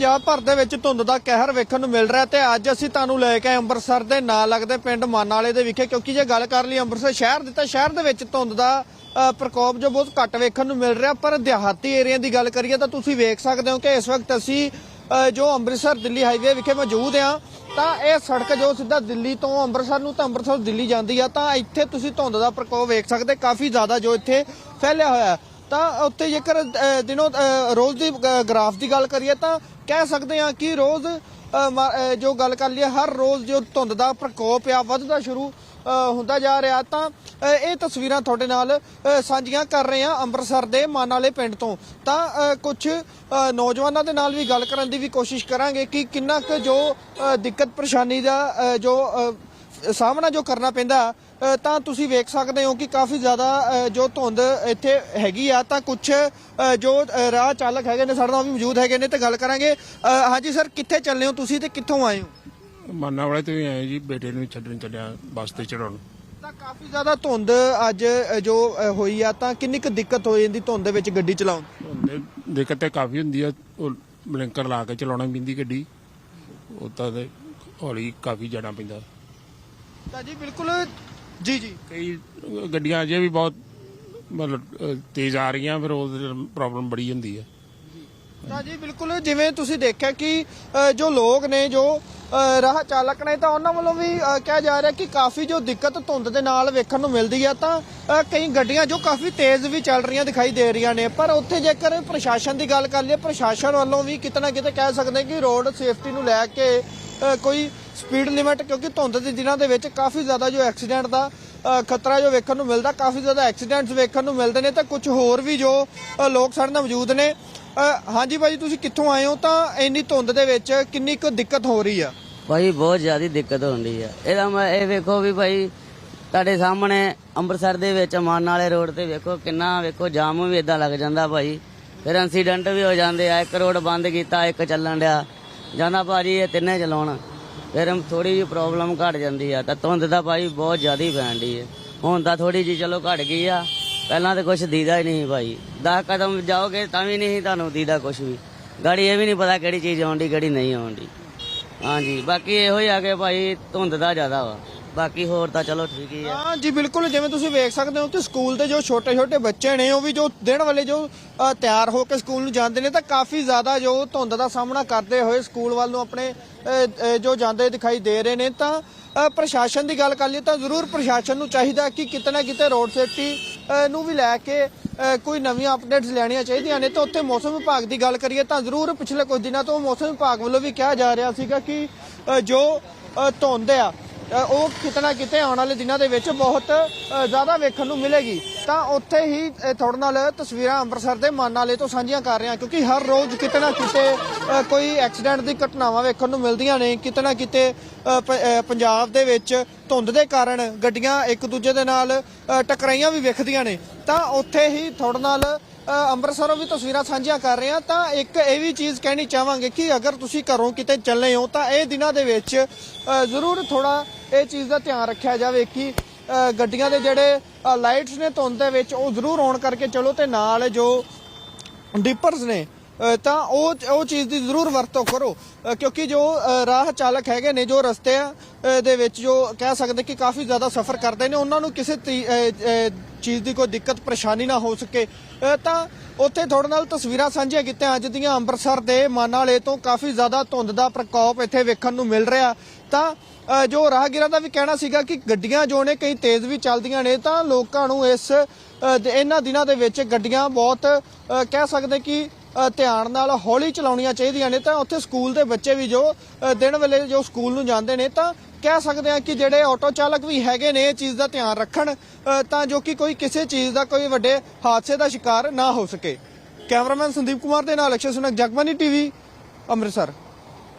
ਪੰਜਾਬ ਭਰ ਦੇ ਵਿੱਚ ਧੁੰਦ ਦਾ ਕਹਿਰ ਵੇਖਣ ਨੂੰ ਮਿਲ ਰਿਹਾ ਤੇ ਅੱਜ ਅਸੀਂ ਤੁਹਾਨੂੰ ਲੈ ਕੇ ਆਏ ਅੰਮ੍ਰਿਤਸਰ ਦੇ ਨਾਲ ਲੱਗਦੇ ਪਿੰਡ ਮਾਨਾਲੇ ਦੇ ਵਿਖੇ, ਕਿਉਂਕਿ ਜੇ ਗੱਲ ਕਰ ਲਈ ਅੰਮ੍ਰਿਤਸਰ ਸ਼ਹਿਰ ਦੀ ਤਾਂ ਸ਼ਹਿਰ ਦੇ ਵਿੱਚ ਧੁੰਦ ਦਾ ਪ੍ਰਕੋਪ ਜੋ ਬਹੁਤ ਘੱਟ ਵੇਖਣ ਨੂੰ ਮਿਲ ਰਿਹਾ, ਪਰ ਦਿਹਾਤੀ ਏਰੀਆ ਦੀ ਗੱਲ ਕਰੀਏ ਤਾਂ ਤੁਸੀਂ ਵੇਖ ਸਕਦੇ ਹੋ ਕਿ ਇਸ ਵਕਤ ਅਸੀਂ ਜੋ ਅੰਮ੍ਰਿਤਸਰ ਦਿੱਲੀ ਹਾਈਵੇ ਵਿਖੇ ਮੌਜੂਦ ਆ ਤਾਂ ਇਹ ਸੜਕ ਜੋ ਸਿੱਧਾ ਦਿੱਲੀ ਤੋਂ ਅੰਮ੍ਰਿਤਸਰ ਨੂੰ ਤਾਂ ਅੰਮ੍ਰਿਤਸਰ ਦਿੱਲੀ ਜਾਂਦੀ ਆ, ਤਾਂ ਇੱਥੇ ਤੁਸੀਂ ਧੁੰਦ ਦਾ ਪ੍ਰਕੋਪ ਵੇਖ ਸਕਦੇ, ਕਾਫੀ ਜ਼ਿਆਦਾ ਜੋ ਇੱਥੇ ਫੈਲਿਆ ਹੋਇਆ। ਤਾਂ ਉੱਥੇ ਜੇਕਰ ਅ, ਦਿਨੋਂ ਰੋਜ਼ ਦੀ ਗ- ਗ੍ਰਾਫ ਦੀ ਗੱਲ ਕਰੀਏ ਤਾਂ ਕਹਿ ਸਕਦੇ ਹਾਂ ਕਿ ਰੋਜ਼ ਮ- ਜੋ ਗੱਲ ਕਰ ਲਈਏ ਹਰ ਰੋਜ਼ ਜੋ ਧੁੰਦ ਦਾ ਪ੍ਰਕੋਪ ਆ ਵੱਧਦਾ ਸ਼ੁਰੂ ਹੁੰਦਾ ਜਾ ਰਿਹਾ ਤਾਂ ਇਹ ਤਸਵੀਰਾਂ ਤੁਹਾਡੇ ਨਾਲ ਸਾਂਝੀਆਂ ਕਰ ਰਹੇ ਹਾਂ ਅੰਮ੍ਰਿਤਸਰ ਦੇ ਮਾਨਾਲੇ ਪਿੰਡ ਤੋਂ। ਤਾਂ ਕੁਝ ਨੌਜਵਾਨਾਂ ਦੇ ਨਾਲ ਵੀ ਗੱਲ ਕਰਨ ਦੀ ਵੀ ਕੋਸ਼ਿਸ਼ ਕਰਾਂਗੇ ਕਿ ਕਿੰਨਾ ਕੁ ਜੋ ਦਿੱਕਤ ਪਰੇਸ਼ਾਨੀ ਦਾ ਜੋ ਸਾਹਮਣਾ ਜੋ ਕਰਨਾ ਪੈਂਦਾ ਤਾਂ ਤੁਸੀਂ ਵੇਖ ਸਕਦੇ ਹੋ ਕਿ ਕਾਫੀ ਜ਼ਿਆਦਾ ਜੋ ਧੁੰਦ ਇੱਥੇ ਹੈਗੀ ਆ ਤਾਂ ਕੁਝ ਜੋ ਰਾਹ ਚਾਲਕ ਹੈਗੇ ਨੇ ਸਾਡੇ ਨਾਲ ਵੀ ਮੌਜੂਦ ਹੈਗੇ ਨੇ ਤੇ ਗੱਲ ਕਰਾਂਗੇ। ਹਾਂਜੀ ਸਰ ਕਿੱਥੇ ਚੱਲੇ ਹੋ ਤੁਸੀਂ ਤੇ ਕਿੱਥੋਂ ਆਏ ਹੋ? ਮਾਨਾ ਵਾਲੇ ਤੋਂ ਹੀ ਆਏ ਜੀ ਬੇਟੇ ਨੂੰ ਛੱਡਣ ਚੱਲਿਆ ਬੱਸ ਤੇ ਚੜਾਉਣ ਤਾਂ ਕਾਫੀ ਜ਼ਿਆਦਾ ਧੁੰਦ ਅੱਜ ਜੋ ਹੋਈ ਆ ਤਾਂ ਕਿੰਨੀ ਕੁ ਦਿੱਕਤ ਹੋ ਜਾਂਦੀ ਧੁੰਦ ਦੇ ਵਿੱਚ ਗੱਡੀ ਚਲਾਉਣ? ਦਿੱਕਤ ਤੇ ਕਾਫੀ ਹੁੰਦੀ ਆ ਉਹ ਬਲਿੰਕਰ ਲਾ ਕੇ ਚਲਾਉਣਾ ਪੈਂਦੀ ਗੱਡੀ। ਉਹ ਤੇ ਹੌਲੀ ਕਾਫੀ ਜਾਣਾ ਪੈਂਦਾ। ਤਾਂ ਜੀ ਬਿਲਕੁਲ ਜੀ ਜੀ। ਕਈ ਗੱਡੀਆਂ ਅਜੇ ਵੀ ਬਹੁਤ ਮਤਲਬ ਤੇਜ਼ ਆ ਰਹੀਆਂ ਫਿਰ ਉਹ ਪ੍ਰੋਬਲਮ ਬੜੀ ਹੁੰਦੀ ਆ ਤਾਂ ਜੀ ਬਿਲਕੁਲ ਜਿਵੇਂ ਤੁਸੀਂ ਦੇਖਿਆ ਕਿ ਅ, ਜੋ ਲੋਕ ਨੇ ਜੋ ਅ, ਰਾਹ ਚਾਲਕ ਨੇ ਤਾਂ ਉਹਨਾਂ ਵੱਲੋਂ ਵੀ ਅ, ਕਿਹਾ ਜਾ ਰਿਹਾ ਕਿ ਕਾਫੀ ਜੋ ਦਿੱਕਤ ਧੁੰਦ ਦੇ ਨਾਲ ਵੇਖਣ ਨੂੰ ਮਿਲਦੀ ਆ ਤਾਂ ਅ, ਕਈ ਗੱਡੀਆਂ ਜੋ ਕਾਫੀ ਤੇਜ਼ ਵੀ ਚੱਲ ਰਹੀਆਂ ਦਿਖਾਈ ਦੇ ਰਹੀਆਂ ਨੇ। ਪਰ ਉੱਥੇ ਜੇਕਰ ਪ੍ਰਸ਼ਾਸਨ ਦੀ ਗੱਲ ਕਰ ਲਈਏ ਪ੍ਰਸ਼ਾਸਨ ਵੱਲੋਂ ਵੀ ਕਿਤੇ ਨਾ ਕਿਤੇ ਕਹਿ ਸਕਦੇ ਕਿ ਰੋਡ ਸੇਫਟੀ ਨੂੰ ਲੈ ਕੇ ਕੋਈ ਸਪੀਡ ਲਿਮਿਟ ਕਿਉਂਕਿ ਧੁੰਦ ਦੇ ਦਿਨਾਂ ਦੇ ਵਿੱਚ ਕਾਫੀ ਜ਼ਿਆਦਾ ਜੋ ਐਕਸੀਡੈਂਟ ਦਾ ਖਤਰਾ ਜੋ ਵੇਖਣ ਨੂੰ ਮਿਲਦਾ ਕਾਫੀ ਜ਼ਿਆਦਾ ਐਕਸੀਡੈਂਟਸ ਵੇਖਣ ਨੂੰ ਮਿਲਦੇ ਨੇ ਤਾਂ ਕੁਝ ਹੋਰ ਵੀ ਜੋ ਲੋਕ ਸਾਡੇ ਨਾਲ ਮੌਜੂਦ ਨੇ। ਅ, ਹਾਂਜੀ ਭਾਜੀ ਤੁਸੀਂ ਕਿੱਥੋਂ ਆਏ ਹੋ? ਤਾਂ ਇੰਨੀ ਧੁੰਦ ਦੇ ਵਿੱਚ ਕਿੰਨੀ ਕੁ ਦਿੱਕਤ ਹੋ ਰਹੀ ਆ? ਭਾਈ ਬਹੁਤ ਜ਼ਿਆਦਾ ਦਿੱਕਤ ਹੁੰਦੀ ਹੈ ਇਹਦਾ ਮੈਂ ਇਹ ਵੇਖੋ ਵੀ ਭਾਈ ਤੁਹਾਡੇ ਸਾਹਮਣੇ ਅੰਮ੍ਰਿਤਸਰ ਦੇ ਵਿੱਚ ਮਾਨ ਵਾਲੇ ਰੋਡ ਤੇ ਵੇਖੋ ਕਿੰਨਾ ਵੇਖੋ ਜਾਮ ਵੀ ਇਦਾਂ ਲੱਗ ਜਾਂਦਾ ਭਾਈ। ਫਿਰ ਐਕਸੀਡੈਂਟ ਵੀ ਹੋ ਜਾਂਦੇ ਆ ਇੱਕ ਰੋਡ ਬੰਦ ਕੀਤਾ ਇੱਕ ਚੱਲਣ ਡਿਆ। ਜਾਂਦਾ ਭਾਜੀ ਇਹ ਤਿੰਨੇ ਚਲਾਉਣ। ਫਿਰ ਥੋੜੀ ਜਿਹੀ ਪ੍ਰੋਬਲਮ ਘਟ ਜਾਂਦੀ ਆ। ਤਾਂ ਧੁੰਦ ਦਾ ਭਾਈ ਬਹੁਤ ਜ਼ਿਆਦਾ ਹੀ ਪੈਣ ਡਈ ਹੈ ਹੁਣ ਤਾਂ ਥੋੜੀ ਜਿਹੀ ਚਲੋ ਘਟ ਗਈ ਆ। ਪਹਿਲਾਂ ਤਾਂ ਕੁਝ ਦੀਦਾ ਹੀ ਨਹੀਂ ਸੀ ਭਾਈ। 10 ਕਦਮ ਜਾਓਗੇ ਤਾਂ ਵੀ ਨਹੀਂ ਤੁਹਾਨੂੰ ਦੀਦਾ ਕੁਝ ਵੀ। ਗਾੜੀ ਇਹ ਵੀ ਨਹੀਂ ਪਤਾ ਕਿਹੜੀ ਚੀਜ਼ ਆਉਂਦੀ ਕਿਹੜੀ ਨਹੀਂ ਆਉਂਦੀ ਹਾਂਜੀ, ਬਾਕੀ ਇਹੋ ਹੀ ਆ ਕਿ ਭਾਈ ਧੁੰਦ ਦਾ ਜ਼ਿਆਦਾ ਵਾ। ਬਾਕੀ ਹੋਰ ਤਾਂ ਚਲੋ ਠੀਕ ਹੀ ਆ। ਹਾਂ ਜੀ ਬਿਲਕੁਲ ਜਿਵੇਂ ਤੁਸੀਂ ਵੇਖ ਸਕਦੇ ਹੋ ਕਿ ਸਕੂਲ ਦੇ ਜੋ ਛੋਟੇ ਛੋਟੇ ਬੱਚੇ ਨੇ ਉਹ ਵੀ ਜੋ ਦਿਨ ਵਾਲੇ ਜੋ ਅ, ਤਿਆਰ ਹੋ ਕੇ ਸਕੂਲ ਨੂੰ ਜਾਂਦੇ ਨੇ ਤਾਂ ਕਾਫੀ ਜ਼ਿਆਦਾ ਜੋ ਧੁੰਦ ਦਾ ਸਾਹਮਣਾ ਕਰਦੇ ਹੋਏ ਸਕੂਲ ਵੱਲ ਨੂੰ ਆਪਣੇ ਅ, ਅ, ਜੋ ਜਾਂਦੇ ਦਿਖਾਈ ਦੇ ਰਹੇ ਨੇ ਤਾਂ ਅ, ਪ੍ਰਸ਼ਾਸਨ ਦੀ ਗੱਲ ਕਰ ਲਈਏ ਤਾਂ ਜ਼ਰੂਰ ਪ੍ਰਸ਼ਾਸਨ ਨੂੰ ਚਾਹੀਦਾ ਕਿ ਕਿਤੇ ਨਾ ਕਿਤੇ ਰੋਡ ਸੇਫਟੀ ਅ, ਨੂੰ ਵੀ ਲੈ ਕੇ ਅ, ਕੋਈ ਨਵੀਆਂ ਅਪਡੇਟਸ ਲੈਣੀਆਂ ਚਾਹੀਦੀਆਂ ਨੇ। ਤਾਂ ਉੱਥੇ ਮੌਸਮ ਵਿਭਾਗ ਦੀ ਗੱਲ ਕਰੀਏ ਤਾਂ ਜ਼ਰੂਰ ਪਿਛਲੇ ਕੁਝ ਦਿਨਾਂ ਤੋਂ ਮੌਸਮ ਵਿਭਾਗ ਵੱਲੋਂ ਵੀ ਕਿਹਾ ਜਾ ਰਿਹਾ ਸੀਗਾ ਕਿ ਅ, ਜੋ ਅ, ਧੁੰਦ ਆ ਉਹ ਕਿਤੇ ਨਾ ਕਿਤੇ ਆਉਣ ਵਾਲੇ ਦਿਨਾਂ ਦੇ ਵਿੱਚ ਬਹੁਤ ਜ਼ਿਆਦਾ ਵੇਖਣ ਨੂੰ ਮਿਲੇਗੀ। ਤਾਂ ਉੱਥੇ ਹੀ ਅ, ਤੁਹਾਡੇ ਨਾਲ ਤਸਵੀਰਾਂ ਅੰਮ੍ਰਿਤਸਰ ਦੇ ਮਾਨਾਲੇ ਤੋਂ ਸਾਂਝੀਆਂ ਕਰ ਰਿਹਾ ਕਿਉਂਕਿ ਹਰ ਰੋਜ਼ ਕਿਤੇ ਨਾ ਕਿਤੇ ਕੋਈ ਐਕਸੀਡੈਂਟ ਦੀ ਘਟਨਾਵਾਂ ਵੇਖਣ ਨੂੰ ਮਿਲਦੀਆਂ ਨੇ। ਕਿਤੇ ਨਾ ਕਿਤੇ ਪ- ਪੰਜਾਬ ਦੇ ਵਿੱਚ ਧੁੰਦ ਦੇ ਕਾਰਨ ਗੱਡੀਆਂ ਇੱਕ ਦੂਜੇ ਦੇ ਨਾਲ ਟਕਰਾਈਆਂ ਵੀ ਵੇਖਦੀਆਂ ਨੇ। ਤਾਂ ਉੱਥੇ ਹੀ ਤੁਹਾਡੇ ਨਾਲ ਅੰਮ੍ਰਿਤਸਰੋਂ ਵੀ ਤਸਵੀਰਾਂ ਸਾਂਝੀਆਂ ਕਰ ਰਹੇ। ਹਾਂ ਤਾਂ ਇੱਕ ਇਹ ਵੀ ਚੀਜ਼ ਕਹਿਣੀ ਚਾਹਾਂਗੇ ਕਿ ਅਗਰ ਤੁਸੀਂ ਘਰੋਂ ਕਿਤੇ ਚੱਲੇ ਹੋ ਤਾਂ ਇਹ ਦਿਨਾਂ ਦੇ ਵਿੱਚ ਜ਼ਰੂਰ ਥੋੜਾ ਇਹ ਚੀਜ਼ ਦਾ ਧਿਆਨ ਰੱਖਿਆ ਜਾਵੇ ਕਿ ਗੱਡੀਆਂ ਦੇ ਜਿਹੜੇ ਲਾਈਟਸ ਨੇ ਧੁੰਦ ਦੇ ਵਿੱਚ, ਉਹ ਜ਼ਰੂਰ ਔਨ ਕਰਕੇ ਚਲੋ ਤੇ ਨਾਲ ਜੋ ਡਿਪਰਸ ਨੇ ਤਾਂ ਉਹ ਉਹ ਚੀਜ਼ ਦੀ ਜ਼ਰੂਰ ਵਰਤੋਂ ਕਰੋ। ਕਿਉਂਕਿ ਜੋ ਰਾਹ ਚਾਲਕ ਹੈਗੇ ਨੇ, ਜੋ ਰਸਤੇ ਦੇ ਵਿੱਚ ਜੋ ਕਹਿ ਸਕਦੇ ਕਿ ਕਾਫੀ ਜ਼ਿਆਦਾ ਸਫ਼ਰ ਕਰਦੇ ਨੇ, ਉਹਨਾਂ ਨੂੰ ਕਿਸੇ ਤੀ- ਚੀਜ਼ ਦੀ ਕੋਈ ਦਿੱਕਤ, ਪਰੇਸ਼ਾਨੀ ਨਾ ਹੋ ਸਕੇ। ਤਾਂ ਉੱਥੇ ਤੁਹਾਡੇ ਨਾਲ ਤਸਵੀਰਾਂ ਸਾਂਝੀਆਂ ਕੀਤੀਆਂ, ਅੱਜ ਦੀਆਂ ਅੰਮ੍ਰਿਤਸਰ ਦੇ ਮਾਨਾਲੇ ਤੋਂ ਕਾਫੀ ਜ਼ਿਆਦਾ ਧੁੰਦ ਦਾ ਪ੍ਰਕੋਪ ਇੱਥੇ ਵੇਖਣ ਨੂੰ ਮਿਲ ਰਿਹਾ। ਤਾਂ ਜੋ ਰਾਹਗੀਰਾਂ ਦਾ ਵੀ ਕਹਿਣਾ ਸੀਗਾ ਕਿ ਗੱਡੀਆਂ ਜੋ ਨੇ ਕਈ ਤੇਜ਼ ਵੀ ਚੱਲਦੀਆਂ ਨੇ, ਤਾਂ ਲੋਕਾਂ ਨੂੰ ਇਸ ਇਹਨਾਂ ਦਿਨਾਂ ਦੇ ਵਿੱਚ ਗੱਡੀਆਂ ਬਹੁਤ ਕਹਿ ਸਕਦੇ ਕਿ ਧਿਆਨ ਨਾਲ ਹੌਲੀ ਚਲਾਉਣੀਆਂ ਚਾਹੀਦੀਆਂ ਨੇ। ਤਾਂ ਉੱਥੇ ਸਕੂਲ ਦੇ ਬੱਚੇ ਵੀ ਜੋ ਦਿਨ ਵੇਲੇ ਜੋ ਸਕੂਲ ਨੂੰ ਜਾਂਦੇ ਨੇ, ਤਾਂ ਕਹਿ ਸਕਦੇ ਆ ਕਿ ਜਿਹੜੇ ਆਟੋ ਚਾਲਕ ਵੀ ਹੈਗੇ ਨੇ, ਇਹ ਚੀਜ਼ ਦਾ ਧਿਆਨ ਰੱਖਣ ਤਾਂ ਜੋ ਕਿ ਕੋਈ ਕਿਸੇ ਚੀਜ਼ ਦਾ ਕੋਈ ਵੱਡੇ ਹਾਦਸੇ ਦਾ ਸ਼ਿਕਾਰ ਨਾ ਹੋ ਸਕੇ। ਕੈਮਰਾਮੈਨ ਸੰਦੀਪ ਕੁਮਾਰ ਦੇ ਨਾਲ ਅਕਸ਼ੇ ਸੁਨਕ ਜਗਬਾਨੀ ਟੀਵੀ, ਅੰਮ੍ਰਿਤਸਰ।